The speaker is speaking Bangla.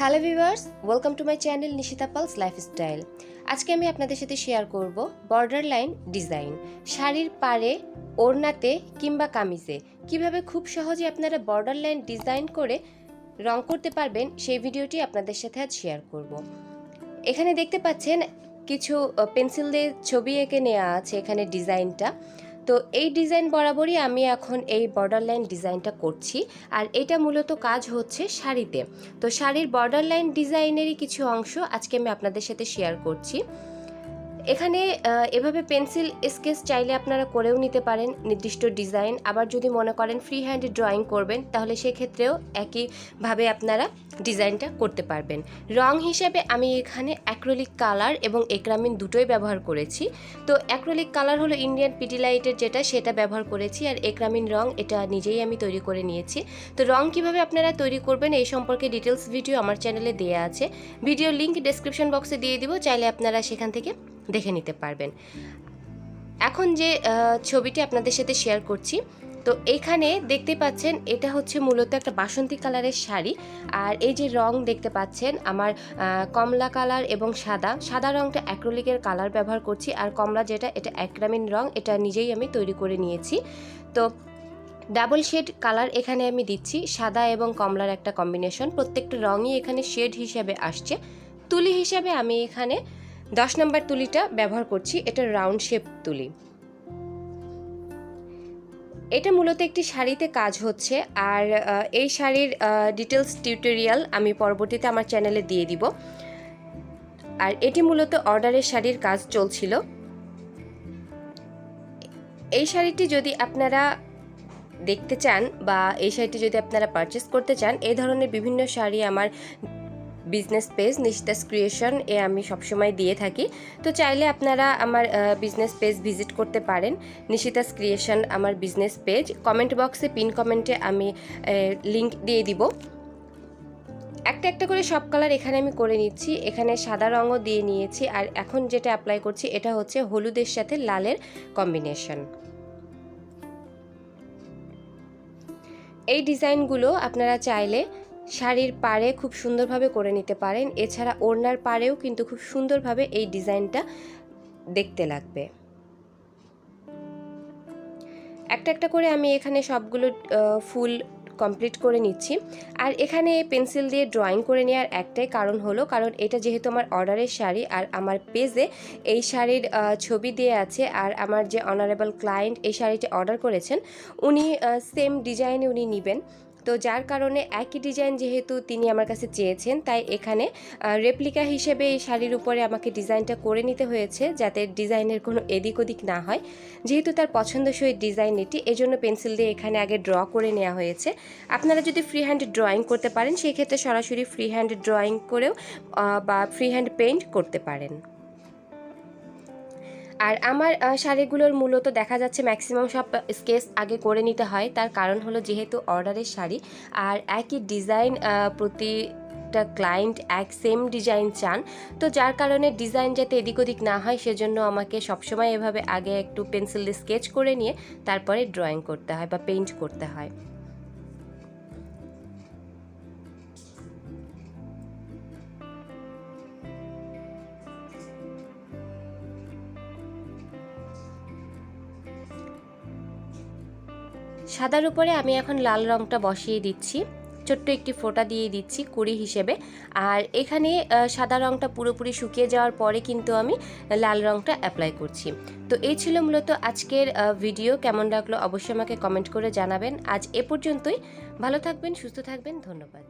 Hello viewers, welcome to my channel Nishita Pal's lifestyle. আজকে আমি আপনাদের সাথে শেয়ার করব বর্ডার লাইন ডিজাইন শাড়ির পাড়ে, ওড়নাতে কিংবা কামিজে। কীভাবে খুব সহজে আপনারা বর্ডার লাইন ডিজাইন করে রং করতে পারবেন, সেই ভিডিওটি আপনাদের সাথে আজ শেয়ার করব। এখানে দেখতে পাচ্ছেন কিছু পেন্সিল দিয়ে ছবি এঁকে নেওয়া আছে এখানে ডিজাইনটা তো এই ডিজাইন বরাবরই আমি এখন এই বর্ডার লাইন ডিজাইনটা করছি। আর এটা মূলত কাজ হচ্ছে শাড়িতে। তো শাড়ির বর্ডার লাইন ডিজাইনেরই কিছু অংশ আজকে আমি আপনাদের সাথে শেয়ার করছি। এখানে এভাবে পেন্সিল স্কেচ চাইলে আপনারা করেও নিতে পারেন নির্দিষ্ট ডিজাইন। আবার যদি মনে করেন ফ্রি হ্যান্ডে ড্রয়িং করবেন, তাহলে সেক্ষেত্রেও একইভাবে আপনারা ডিজাইনটা করতে পারবেন। রং হিসেবে আমি এখানে অ্যাক্রোলিক কালার এবং একরামিন দুটোই ব্যবহার করেছি। তো অ্যাক্রোলিক কালার হলো ইন্ডিয়ান পিটিলাইটের যেটা, সেটা ব্যবহার করেছি। আর একরামিন রং এটা নিজেই আমি তৈরি করে নিয়েছি। তো রং কীভাবে আপনারা তৈরি করবেন, এই সম্পর্কে ডিটেলস ভিডিও আমার চ্যানেলে দেওয়া আছে। ভিডিও লিঙ্ক ডেসক্রিপশন বক্সে দিয়ে দিব, চাইলে আপনারা সেখান থেকে দেখে নিতে পারবেন। এখন যে ছবিটি আপনাদের সাথে শেয়ার করছি, তো এখানে দেখতে পাচ্ছেন এটা হচ্ছে মূলত একটা বাসন্তী কালারের শাড়ি। আর এই যে রং দেখতে পাচ্ছেন, আমার কমলা কালার এবং সাদা। সাদা রংটা অ্যাক্রোলিকের কালার ব্যবহার করছি, আর কমলা যেটা, এটা অ্যাক্রামিন রং, এটা নিজেই আমি তৈরি করে নিয়েছি। তো ডাবল শেড কালার এখানে আমি দিচ্ছি, সাদা এবং কমলার একটা কম্বিনেশন। প্রত্যেকটা রঙই এখানে শেড হিসেবে আসছে। তুলি হিসেবে আমি এখানে দশ নম্বর তুলিটা ব্যবহার করছি, এটা রাউন্ড শেপ তুলি। এটা মূলত একটি শাড়িতে কাজ হচ্ছে, আর এই শাড়ির ডিটেলস টিউটোরিয়াল আমি পরবর্তীতে আমার চ্যানেলে দিয়ে দিব। আর এটি মূলত অর্ডারের শাড়ির কাজ চলছিল। এই শাড়িটি যদি আপনারা দেখতে চান বা এই শাড়িটি যদি আপনারা পারচেস করতে চান, এই ধরনের বিভিন্ন শাড়ি আমার বিজনেস পেজ নিশিতাস ক্রিয়েশন এ আমি সবসময় দিয়ে থাকি। তো চাইলে আপনারা আমার বিজনেস পেজ ভিজিট করতে পারেন। নিশিতাস ক্রিয়েশন আমার বিজনেস পেজ কমেন্ট বক্সে পিন কমেন্টে আমি লিংক দিয়ে দিব। একটা একটা করে সব কালার এখানে আমি করে নিচ্ছি। এখানে সাদা রঙও দিয়ে নিয়েছি। আর এখন যেটা অ্যাপ্লাই করছি, এটা হচ্ছে হলুদের সাথে লালের কম্বিনেশন এই ডিজাইনগুলো আপনারা চাইলে শাড়ির পাড়ে খুব সুন্দরভাবে করে নিতে পারেন। এছাড়া ওড়নার পাড়েও কিন্তু খুব সুন্দরভাবে এই ডিজাইনটা দেখতে লাগবে। একটা একটা করে আমি এখানে সবগুলো ফুল কমপ্লিট করে নিচ্ছি। আর এখানে পেন্সিল দিয়ে ড্রয়িং করে নেওয়ার একটাই কারণ হলো, কারণ এটা যেহেতু আমার অর্ডারের শাড়ি আর আমার পেজে এই শাড়ির ছবি দিয়ে আছে আর আমার যে অনারেবল ক্লায়েন্ট এই শাড়িটি অর্ডার করেছেন, উনি সেম ডিজাইনে উনি নেবেন। তো যার কারণে একই ডিজাইন যেহেতু তিনি আমার কাছে চেয়েছেন, তাই এখানে রেপ্লিকা হিসেবে এই শাড়ির উপরে আমাকে ডিজাইনটা করে নিতে হয়েছে যাতে ডিজাইনের কোনো এদিক ওদিক না হয়। যেহেতু তার পছন্দসই ডিজাইন এটি, এজন্য পেন্সিল দিয়ে এখানে আগে ড্র করে নেওয়া হয়েছে। আপনারা যদি ফ্রি হ্যান্ড ড্রয়িং করতে পারেন, সেই ক্ষেত্রে সরাসরি ফ্রি হ্যান্ড ড্রয়িং করেও বা ফ্রি হ্যান্ড পেইন্ট করতে পারেন। আর আমার শাড়িগুলোর মূলত দেখা যাচ্ছে ম্যাক্সিমাম সব স্কেচ আগে করে নিতে হয়। তার কারণ হলো যেহেতু অর্ডারের শাড়ি, আর একই ডিজাইন প্রতিটা ক্লায়েন্ট এক সেম ডিজাইন চান। তো যার কারণে ডিজাইন যাতে এদিক ওদিক না হয়, সেজন্য আমাকে সবসময় এভাবে আগে একটু পেন্সিল স্কেচ করে নিয়ে তারপরে ড্রয়িং করতে হয় বা পেইন্ট করতে হয়। সাদার উপরে আমি এখন লাল রংটা বসিয়ে দিচ্ছি। ছোট্ট একটি ফোঁটা দিয়ে দিচ্ছি কুড়ি হিসেবে। আর এখানে সাদা রংটা পুরোপুরি শুকিয়ে যাওয়ার পরে কিন্তু আমি লাল রংটা অ্যাপ্লাই করছি। তো এই ছিল মূলত আজকের ভিডিও। কেমন লাগল অবশ্যই আমাকে কমেন্ট করে জানাবেন। আজ এ পর্যন্তই। ভালো থাকবেন, সুস্থ থাকবেন। ধন্যবাদ।